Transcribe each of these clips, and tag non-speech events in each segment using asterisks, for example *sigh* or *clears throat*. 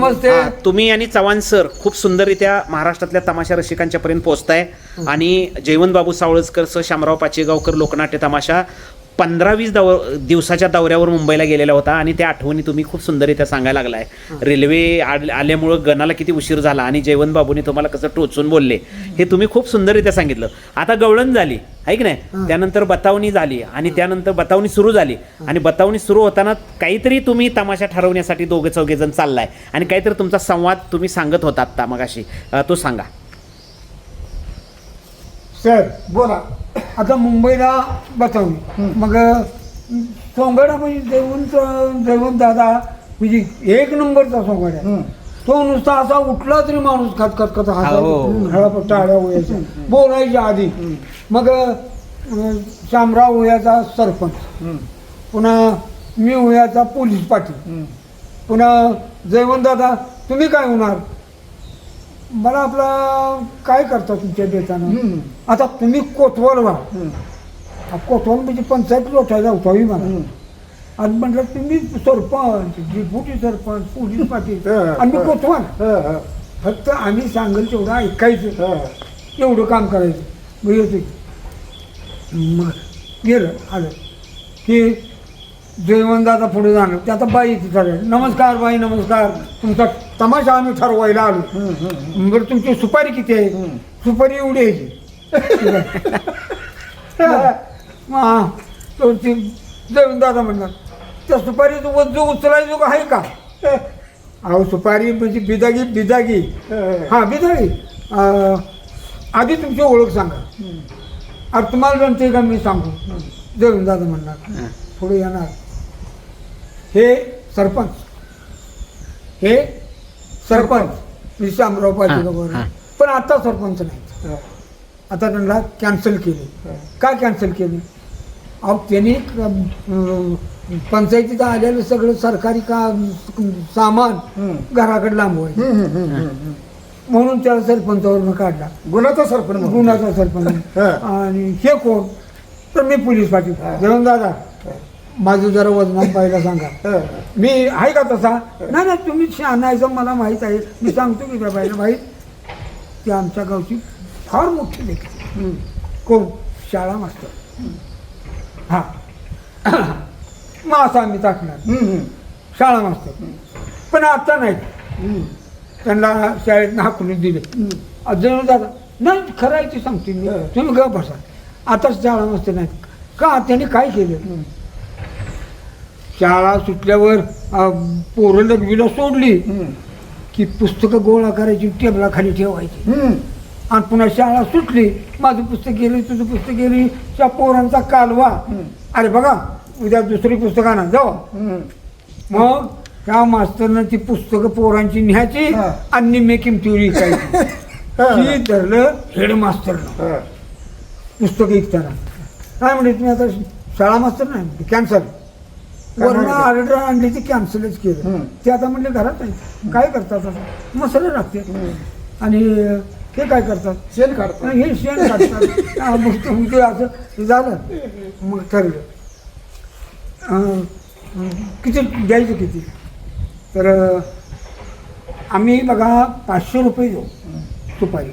नमस्ते हा, तुम्ही आणि चव्हाण सर खूप सुंदररित्या महाराष्ट्रातल्या तमाशा रसिकांच्या पर्यंत पोहोचताय. आणि जयवंत बाबू सावळजकर सर शामराव पाचेगावकर लोकनाट्य तमाशा. पंधरा वीस दव दिवसाच्या दौऱ्यावर मुंबईला गेलेला होता आणि त्या आठवणी तुम्ही खूप सुंदररित्या सांगायला लागलाय. रेल्वे आल- आल्यामुळं गणाला किती उशीर झाला आणि जयवंत बाबूने तुम्हाला कसं टोचून बोलले हे तुम्ही खूप सुंदररित्या सांगितलं. आता गवळण झाली आहे की नाही? त्यानंतर बतावणी झाली आणि त्यानंतर बतावणी सुरू झाली. आणि बतावणी सुरू होताना काहीतरी तुम्ही तमाशा ठरवण्यासाठी दोघे चौघे जण चाललाय. आणि काहीतरी तुमचा संवाद तुम्ही सांगत होता आत्ता मगाशी. तो सांगा. सर बोला. आता मुंबईला बसवली. मग सोंगडा म्हणजे देवंत देवंत दादा म्हणजे एक नंबरचा सोंगड आहे. तो नुसता असा उठला तरी माणूस खत खत खत हो. टाळ्या वयाचा बोलायच्या आधी. मग अं, शामराव वयाचा सरपंच. पुन्हा मी वयाचा पोलीस पाटील. पुन्हा जयवंत दादा तुम्ही काय होणार? मला आपला काय करता तुमच्या देताना? आता तुम्ही कोतवाल व्हा कोतवाल म्हणजे पंचायत लोटायला होतावी मला. आणि म्हटलं तुम्ही सरपंच डिप्युटी सरपंच पोलीस पाटील आणि मी कोतवाल. फक्त आम्ही सांगेल तेवढं ऐकायचं. एवढं काम करायचं. मग येतो मग गेलं आलं. की जयवंताचा पुढे जाणं ते आता बाई ठरवायला नमस्कार बाई नमस्कार. तुमचा तमाशा आम्ही ठरवायला आलो. बरं तुमची सुपारी किती आहे? सुपारी एवढी आहे हां. तो ती म्हणणार त्या सुपारीचं वजू उचलायचं का आहे का? अहो सुपारी म्हणजे बिदागी बिदागी. हां. बिदागी. आधी तुमची ओळख सांगा. अरे तुम्हाला जमते का मी सांगू? देऊन दादा म्हणणार पुढे येणार. हे सरपंच. हे सरपंच. मी शामराव पाटील हां, बरोबर हां. पण आता सरपंच नाही आता त्यांना कॅन्सल केले. का कॅन्सल केले? अहो त्यांनी अं, पंचायतीत आलेलं सगळं सरकारी का सामान घराकडे लांबवायचं. म्हणून त्याला सरपंचावरून काढला. गुन्हाचा सरपंच गुन्हाचा सरपंच. हा. आणि हे कोण? तर मी पोलीस पाटील. जेवण दादा माझं जरा वजमान पाहिला सांगा. *laughs* मी आहे का तसा? नाही नाही तुम्ही शहाणायचं मला माहीत आहे. मी सांगतो की त्या बाईला माहीत ती आमच्या गावची फार मोठी व्यक्ती कोण? शाळा मास्तर. हा. मग असं आम्ही टाकणार. शाळा मास्तर. पण आता नाही. त्यांना शाळेत हाकलून दिले. अजून दादा नाही खरं आहे ते सांगते मी. तुम्ही ग बसा. आताच शाळा मस्त नाही. का? त्यांनी काय केलं? शाळा सुटल्यावर अं, पोरं लघवीला सोडली की पुस्तकं गोळा करायची टेबलाखाली ठेवायची. आणि पुन्हा शाळा सुटली माझं पुस्तक गेली तुझं पुस्तक गेली त्या पोरांचा कालवा. अरे बघा उद्या दुसरी पुस्तक आणा जाऊ. मग त्या मास्तरनं ती पुस्तकं पोरांची न्यायची हा. आणि निम्मे किमतीवर विकायची. *laughs* ती धरलं हेड मास्तरनं पुस्तक विकताना काय म्हणजे तुम्ही आता? शाळा मास्तर नाही कॅन्सल वरून? ऑर्डर आणली ती कॅन्सलच केलं. ते आता म्हणले घरात आहे काय करतात आता मसाले लागते आणि हे काय करतात? शेण काढतो हे शेण काढतात. मग ते ते असं झालं. मग ठरलं. किती द्यायचं किती? तर आम्ही बघा पाचशे रुपये देऊ सुपारी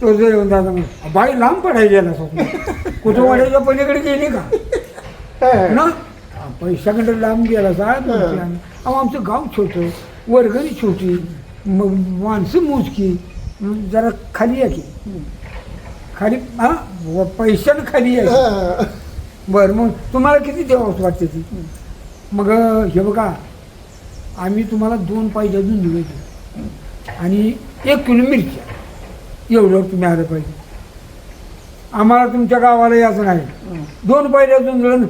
तो जे दादा बाई लांब गेला स्वतः कुठं *laughs* वाड्याच्या पलीकडे गेली का? ना पैशाकडे लांब गेला साहेब अहो आमचं गाव छोटं वर्गणी छोटी मग माणसं मोजकी जरा खाली या की. खाली हा पैशानं खाली या बरं मग तुम्हाला किती द्यावं वाटते ती? मग हे बघा आम्ही तुम्हाला दोन पाहिजे अजून दिले आणि एक किलो मिरच्या. एवढं तुम्ही आलं पाहिजे. आम्हाला तुमच्या गावाला यायचं नाही. दोन पाहिजे अजून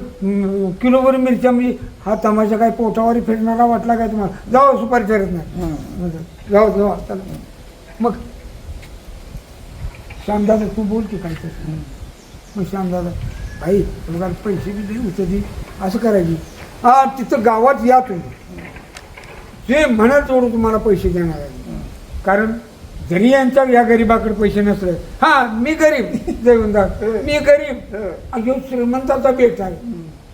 किलोभर मिरच्या म्हणजे हा तमाशा काय पोटावर फिरणारा वाटला काय तुम्हाला? जाऊ सुपारी फिरत नाही. जाऊ जाऊ चला मग श्यामदादा तू बोल की काय तर मग श्यामदादा भाई तुला पैसे बी दे उचल दे असं करायची. हा तिथं गावात या तुम्ही. जे म्हणत तेवढं तुम्हाला पैसे देणार आहे. कारण जरी यांच्या या गरीबाकडे पैसे नसले. हा मी गरीब देवंदार *laughs* मी गरीब. अयो श्रीमंताचा बेट आहे.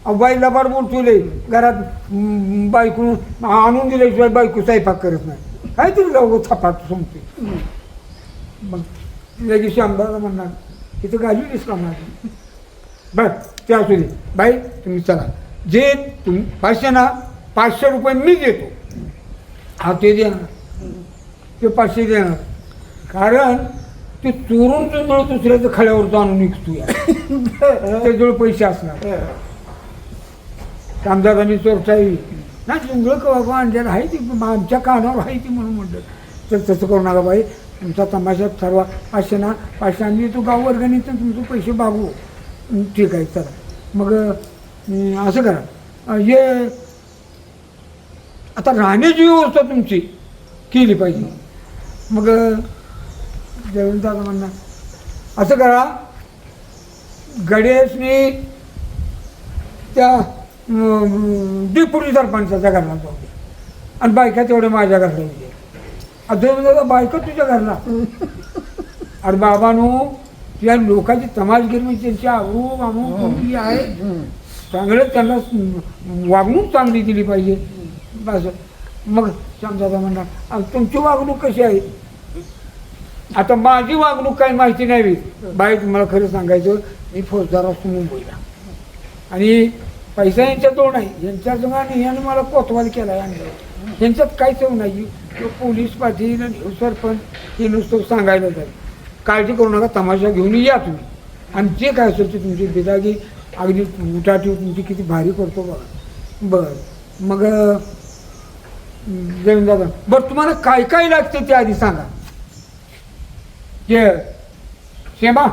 अहो बाई लबाड बोलतोय. घरात बायको आणून दिल्याशिवाय बायको स्वयंपाक करत नाही. काहीतरी जाऊ थापाट संपते मग लगेच श्यामदाला म्हणणार तिथं का माझी? बर ते असू दे. बाई तुम्ही चला. जे तुम्ही पाचशे ना पाचशे रुपये मी देतो. हा ते देणार. ते पाचशे देणार. कारण ते चोरून तुझं दुसऱ्याचं खड्यावर जाणून निघतो त्याजवळ पैसे असणार. कामदारांनी चोरटाई नाही जुंगळं कवा आणलेलं आहे ती आमच्या कानावर आहे ती म्हणून म्हटलं तर तसं करू नका बाई. तुमचा तमाशा ठरवा. पाचशे ना पाचशे आम्ही तो गाव वर्गणीत तुमचे पैसे बागू. ठीक आहे चला. मग असं करा. हे आता राहण्याची व्यवस्था तुमची केली पाहिजे. मग जेवण दादा म्हणणार. असं करा. गणेशने त्या डेप्युटी सरपंचाच्या घरला जाऊ दे. आणि बायका तेवढ्या माझ्या घरला येऊ दे. बायका तुझ्या घरला अरे बाबानो या लोकांची तमाशगिरी म्हणजे त्यांची आवरू वामू कोणती आहे. चांगलं त्यांना वागणूक चांगली दिली पाहिजे. बस मग श्यामदादा म्हणणार "अहो, तुमची वागणूक कशी आहे? आता माझी वागणूक काही माहिती नाही बाई तुम्हाला खरं सांगायचं मी फौजदार असतो मुंबईला. आणि पैसा यांच्याजवळ नाही. यांच्या आणि यानं मला कोतवाल केला आहे आणलं यांच्यात काहीच नाही. तो पोलीस पाटील आणि सरपंच हे नुसतं सांगायला जाईल. काळजी करू नका तमाशा घेऊन या तुम्ही. आणि जे काय असेल ते तुमची बिदागी. अगदी उठाठी तुमची किती भारी करतो बघा. बरं. मग जमीन दादा. बरं तुम्हाला काय काय लागतं ते आधी सांगा. ये शेमा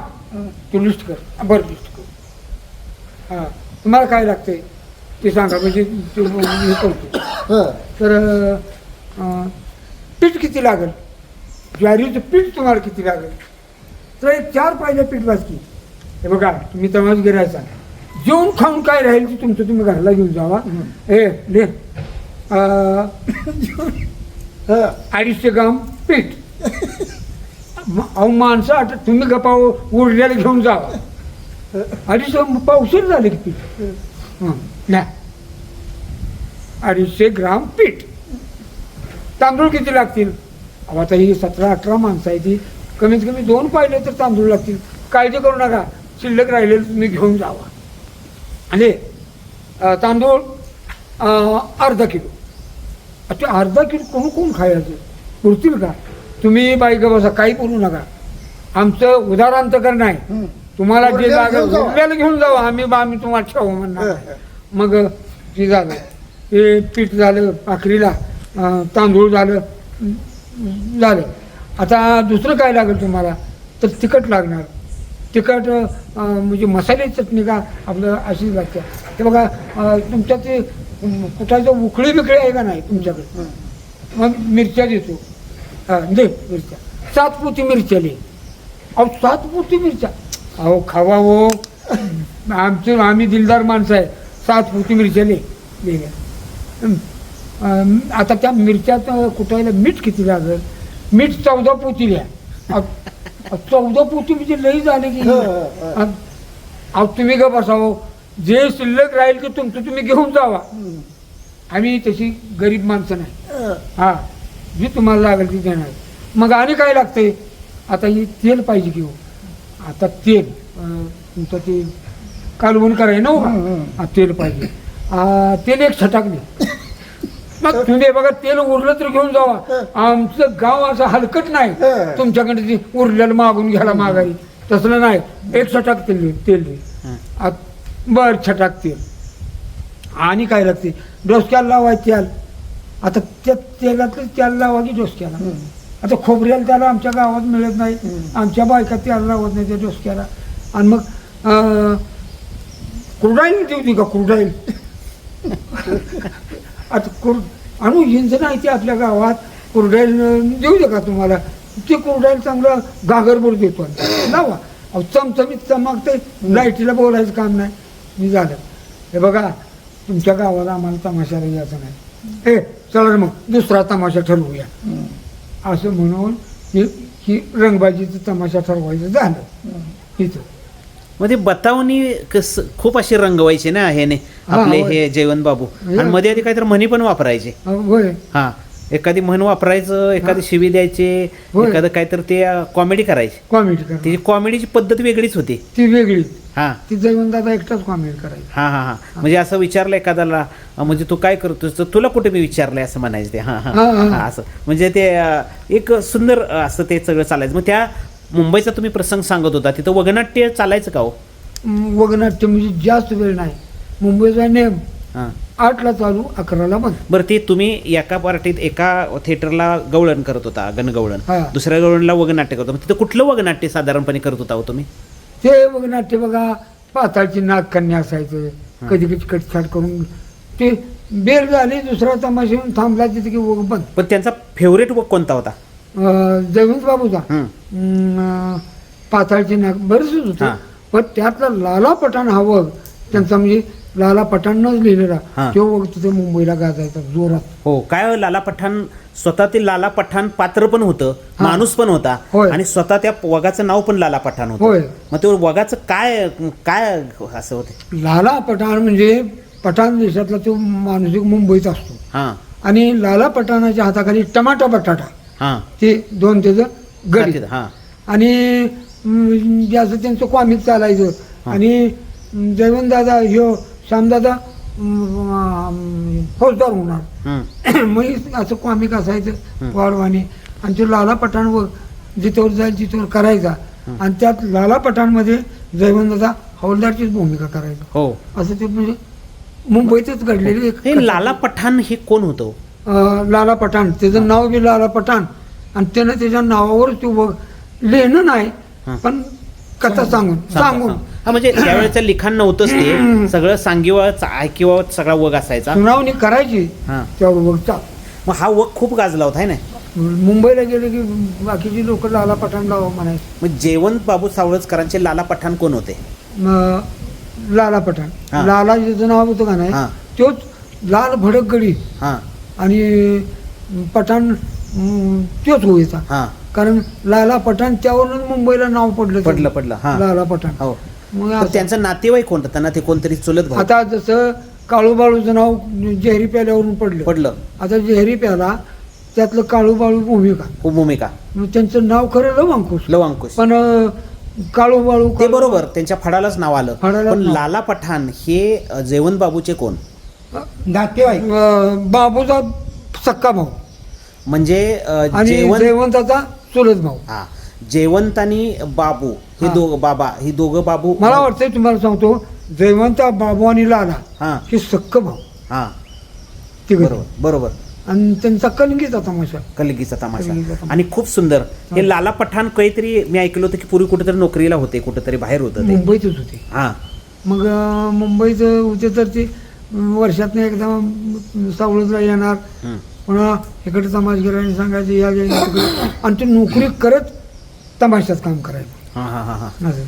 तू लिस्ट कर. बरं लिस्ट कर. हां. तुम्हाला काय लागते ते सांगा. म्हणजे ते हे करतो. हं. तर अं, पीठ किती लागेल? ज्वारीचं पीठ तुम्हाला किती लागेल? तर एक चार पाहिजे पीठ वाजकी. हे बघा तुम्ही तमाश गिरायचा जेवण खाऊन काय राहील ते तुमचं तुम्ही घरला घेऊन जावा. हे ले. अं, हं. अडीचशे ग्राम पीठ. *laughs* अहो माणसं आता तुम्ही गप्पा उरलेलं घेऊन जावा अडीचशे पावशीर झाले की पीठ. नाही अडीचशे ग्राम पीठ. तांदूळ किती लागतील? अहो आता ही सतरा अठरा माणसं आहे ती कमीत कमी दोन पाहिले तर तांदूळ लागतील. काळजी करू नका. शिल्लक राहिलेलं तुम्ही घेऊन जावा. आणि तांदूळ अर्धा किलो. अच्छा अर्धा किलो कोण कोण खायचं? पुरतील का? तुम्ही बाई बसा काही बोलू नका. आमचं उदाहरणांतर नाही. हं. तुम्हाला जे लागेल घेऊन. उरलेलं घेऊन जावा आम्ही आम्ही तुम्हाला ठेवू म्हणणार. मग ते झालं. हे पीठ झालं भाकरीला अं, तांदूळ झालं झालं. आता दुसरं काय लागेल तुम्हाला? तर तिखट लागणार. तिखट म्हणजे मसाले चटणी का? आपलं अशीच लागते. ते बघा तुमच्या ते कुठाचं उकळी बिकळी आहे का नाही तुमच्याकडे. मग मिरच्या देतो. हा दे मिरच्या. सात पोती मिरच्या ले अहो सात पोती मिरच्या. अहो खावा हो. आमचे आम्ही दिलदार माणसं आहे. सात पोती मिरच्या ले ले. हं. आता त्या मिरच्यात कुठायला मीठ किती लागेल? मीठ चौदा पोती लिहा. चौदा पोती म्हणजे लई झाले की. हं, हं, हं. अहो तुम्ही का बसावं जे शिल्लक राहील ते तुमचं तुम्ही घेऊन जावा. हं. आम्ही तशी गरीब माणसं नाही. हं. हा जी तुम्हाला लागेल ती देणार. मग आणि काय लागते? आता ही तेल पाहिजे घेऊ आता तेल. तुमचं ते कालवण करायचं ना हो का? हं, हं. हा तेल पाहिजे. आ, तेल एक छटाकले मग तुम्ही बघा तेल उरलं तर घेऊन जावा. आमचं गाव असं हलकट नाही. हं. तुमच्याकडे ते उरलेलं मागून घ्यायला मागाई तसलं नाही. एक छटाक तेल दे, तेल हं. बर छटाक तेल. आणि काय लागते? डोसक्याला लावायचं तेल. आता त्या तेलातलं तेल लावा की डोसक्याला. आता खोबऱ्याला त्याला आमच्या गावात मिळत नाही. आमच्या बायका तेल लावत नाही त्या डोसक्याला आणि मग कुरडाईल देऊ दे का कुरडाईल. आता कुर आणू हिंज नाही ते आपल्या गावात. कुरडाईल देऊ दे का तुम्हाला. ते कुरडाईल चांगलं घागरबोर देतो. लावा. अहो चमचमीत चमकते लाईटीला बोलायचं काम नाही. मी झालं. हे बघा तुमच्या गावाला आम्हाला तमाशाला यायचं नाही. हे चला मग दुसरा तमाशा ठरवूया. असं म्हणून ही रंगबाजीचं तमाशा ठरवायचं झालं. इथं. मग ते बतावणी कसं खूप अशी रंगवायची ना ह्याने हा, आपले. हे जयवंत बाबू. आणि मध्ये आधी काहीतरी म्हणी पण वापरायचे. होय. हा. एखादी म्हण वापरायचं एखादी शिवी द्यायचे होय. एखादं काहीतरी ते कॉमेडी करायचे. कॉमेडी त्याची कॉमेडीची पद्धत वेगळीच होती. ती वेगळी. हा. ती दादा एकटाच कॉमेडी करायची. हा हा हा. म्हणजे असं विचारलं एखाद्याला अं, म्हणजे तू काय करतोस? तर तुला कुठे मी विचारलंय असं म्हणायचं ते. हा हा. हा, हा. हा, असं. म्हणजे ते अं, एक सुंदर अं, असं ते सगळं चालायचं. मग त्या मुंबईचा तुम्ही प्रसंग सांगत होता. तिथं वगनाट्य चालायचं का हो? म, वगनाट्य म्हणजे जास्त वेळ नाही. मुंबईचा नेम हा. आठला चालू अकराला बंद. बरं ते तुम्ही एका पार्टीत एका थिएटरला गवळण करत होता गणगवळण. हा. दुसऱ्या गवळणला वगनाट्य करत होता. मग तिथं कुठलं वगनाट्य साधारणपणे करत होता हो तुम्ही? ते वगनाट्य बघा पाताळची नागकन्या असायचं. कधी कधी कटछाट करून ते बेर झाली दुसरा तमाशा येऊन थांबला तिथे की वग बंद. पण त्यांचा फेवरेट वग कोणता होता? अं, जयवंत बाबूचा. हं. अं, पाताळची नाग बरेचसे होते. हा. पण त्यातला लाला पठाण हा वग त्यांचा म्हणजे लाला पठाणनंच लिहिलेला. हा. तो वग तिथे मुंबईला गाजायचा जोरात. हो काय हो, लाला पठाण स्वतः ते लाला पठाण पात्र पण होतं. माणूस पण होता होय. आणि स्वतः त्या वगाचं नाव पण लाला पठाण होय. होतं मग ते वगाचं काय काय असं होते? लाला पठाण म्हणजे पठाण देशातला तो माणूस एक मुंबईत असतो. हा. आणि लाला पठाणाच्या हाताखाली टमाटा बटाटा. हा. ते दोन त्याचं गडी. हा. आणि अं, जे असं त्यांचं कॉमिक चालायचं. आणि जयवंत दादा ह्यो श्यामदादा फौजदार होणार. *clears throat* मग असं कॉमिक असायचं. वाढवाने आणि तो लाला पठाणवर जिथवर जाईल तिथवर करायचा. आणि त्यात लाला पठाणमध्ये जयवंताचा हौलदारचीच भूमिका करायचा. हो. असं ते म्हणजे मुंबईतच घडलेली एक. लाला पठाण हे कोण होतं? लाला पठाण. त्याचं नाव बी लाला पठाण. आणि त्यानं त्याच्या नावावर ते व लिहिणं नाही. पण कथा सांगून. सांगून हा म्हणजे त्यावेळेचं लिखाण नव्हतंच ते सगळं सांगिवा ऐकिवा सगळा वग असायचा. सुनावणी करायची हा. वगचा. मग हा वग खूप गाजला होता है ना? मुंबईला गेले की बाकीची लोक लाला पठाण लावा म्हणायचे. मग जेवंत बाबू सावळजकरांचे लाला पठाण कोण होते? लाला पठाण. हा. लाला ज्याचं नाव होतं का नाही हा. तोच लाल भडक गडी हा. आणि पठाण तोच व्हायचा हा. कारण लाला पठाण त्यावरूनच मुंबईला नाव पडलं. पडलं. पडलं. हा. लाला पठाण. हो. मग असं- त्यांचं नातेवाईक कोणतं? त्यांना ते कोणतरी चुलत भाऊ. आता जसं काळूबाळूचं नाव जेहरी प्याल्यावरून पडलं. पडलं. आता जेहरी प्याला त्यातलं काळूबाळू भूमिका. खूप भूमिका. मग त्यांचं नाव खरं लवंकुश लव अंकुश. पण काळूबाळू ते बरोबर त्यांच्या फडालाच नाव आलं. पण नाव. लाला पठाण हे जेवण बाबूचे कोण? नातेवाईक. अं, बाबूचा सक्का भाऊ. म्हणजे अ, आणि जेवण जयवंताचा चुलत भाऊ. हा. जेवंत आणि बाबू हे. दोघ बाबा ही दोघं बाबू मला वाटतंय तुम्हाला सांगतो जयवंता बाबू आणि लाला हा. हे सक्क भाऊ. हा. ते बरोबर बरोबर. आणि त्यांचा कलंगीचा तमाशा. कलगीचा तमाशा. कलगीचा. आणि खूप सुंदर. हे लाला पठाण काहीतरी मी ऐकलं होतं की पूर्वी कुठेतरी नोकरीला होते कुठेतरी बाहेर होतं ते. मुंबईतच होते. हा. मग अं, मुंबईत होते तर ते वर्षातनं एकदा अं, सावळतला येणार. पुन्हा इकडे तमाशगिरांनी सांगायचं या या या तिकडे. आणि ते नोकरी करत तमाशात काम करायचं. हा हा हा हा. असं.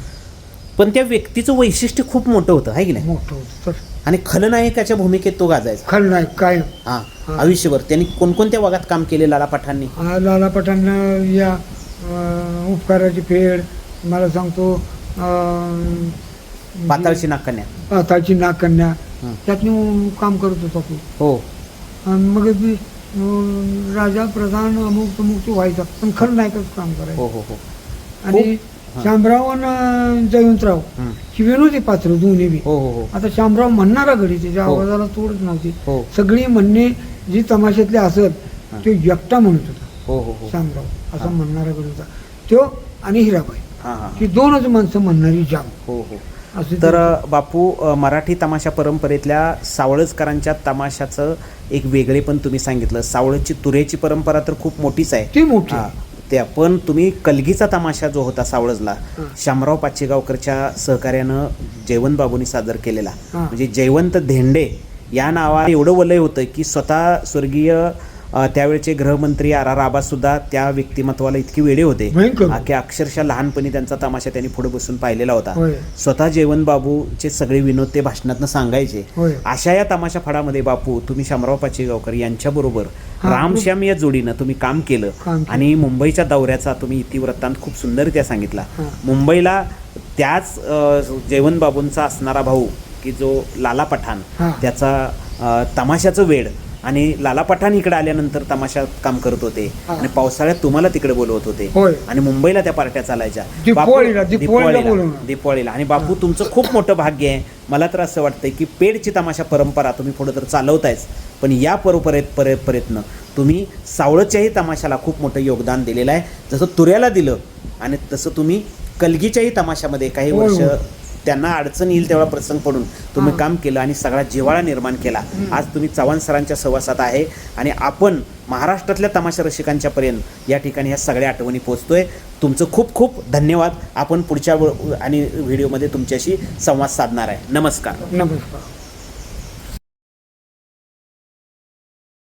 पण त्या व्यक्तीचं वैशिष्ट्य खूप मोठं होतं आहे की नाही? मोठं होतं तर आणि खलनायकाच्या भूमिकेत तो गाजायचा. खलनायक काय हा हा. आयुष्यभर. त्यांनी कोणकोणत्या भागात काम केले लाला पठाणनी? हा लाला पठाणनं या अं, उपकाराची फेड मला सांगतो अं, पाताळची नाकन्या पाताळची नागकन्या हं. त्यातनी काम करत होता तो. हो. आणि मग ती अं, राजा प्रधान अमुक तमुक तो व्हायचा. पण खलनायकच काम करायचं. हो हो हो. आणि. शामराव आणि जयवंतराव हं. ही विनोदी पात्र दोन्ही बी. हो हो हो. आता शामराव म्हणणारा घडी त्याच्या हो. आवाजाला तोडच नव्हती. हो. सगळी म्हणणे जी तमाशातली असत हा. तो एकटा म्हणत होता. हो हो हो. शामराव हा. असा म्हणणारा घडी होता. तो आणि हिराबाई. हा हा ही दोनच माणसं म्हणणारी जाम. हो हो. असे तर अ, बापू अ, मराठी तमाशा परंपरेतल्या सावळजकरांच्या तमाशाचं एक वेगळे पण तुम्ही सांगितलं. सावळची तुरेची परंपरा तर खूप मोठीच आहे. ती मोठी हा, त्या पण तुम्ही कलगीचा तमाशा जो होता सावळजला. शामराव पाचेगावकरच्या सहकार्यानं जयवंत बाबूंनी सादर केलेला. म्हणजे जयवंत धेंडे या नावा एवढं वलय होतं की स्वतः स्वर्गीय त्यावेळचे गृहमंत्री आर आर आबा सुद्धा त्या व्यक्तिमत्वाला इतकी वेळे होते. की अक्षरशः लहानपणी त्यांचा तमाशा त्यांनी पुढे बसून पाहिलेला होता. स्वतः जयवंत बाबूचे सगळे विनोद ते भाषणातनं सांगायचे. अशा या तमाशा फडामध्ये बापू तुम्ही शामराव पाचेगावकर यांच्याबरोबर रामश्याम या जोडीनं तुम्ही काम केलं. आणि मुंबईच्या दौऱ्याचा तुम्ही इतिवृत्तांत खूप सुंदररित्या सांगितला. मुंबईला त्याच जयवंत बाबूंचा असणारा भाऊ की जो लाला पठाण. त्याचा तमाशाचं वेड आणि लाला पठाण इकडे आल्यानंतर तमाशात काम करत होते. आणि पावसाळ्यात तुम्हाला तिकडे बोलवत होते होय. आणि मुंबईला त्या पार्ट्या चालायच्या दीपावलीला- बापू- दीपावलीला बोलवणार. दीपावलीला आणि बापू तुमचं खूप मोठं भाग्य आहे मला तर असं वाटतंय की पेडची तमाशा परंपरा तुम्ही पुढे तर चालवतायच पण या परोपरेत परे प्रयत्न तुम्ही सावळच्याही तमाशाला खूप मोठं योगदान दिलेलं आहे जसं तुऱ्याला दिलं आणि तसं तुम्ही कलगीच्याही तमाशामध्ये काही होय, वर्ष होय. त्यांना अडचण येईल तेवढा प्रसंग पडून तुम्ही. काम केलं आणि सगळा जिव्हाळा निर्माण केला. आज तुम्ही चव्हाण सरांच्या सहवासात आहे आणि आपण महाराष्ट्रातल्या तमाशा रसिकांच्या पर्यंत या ठिकाणी ह्या सगळ्या आठवणी पोहोचतोय. तुमचं खूप खूप धन्यवाद. आपण पुढच्या आणि व्हिडिओमध्ये तुमच्याशी संवाद साधणार आहे. नमस्कार. नमस्कार.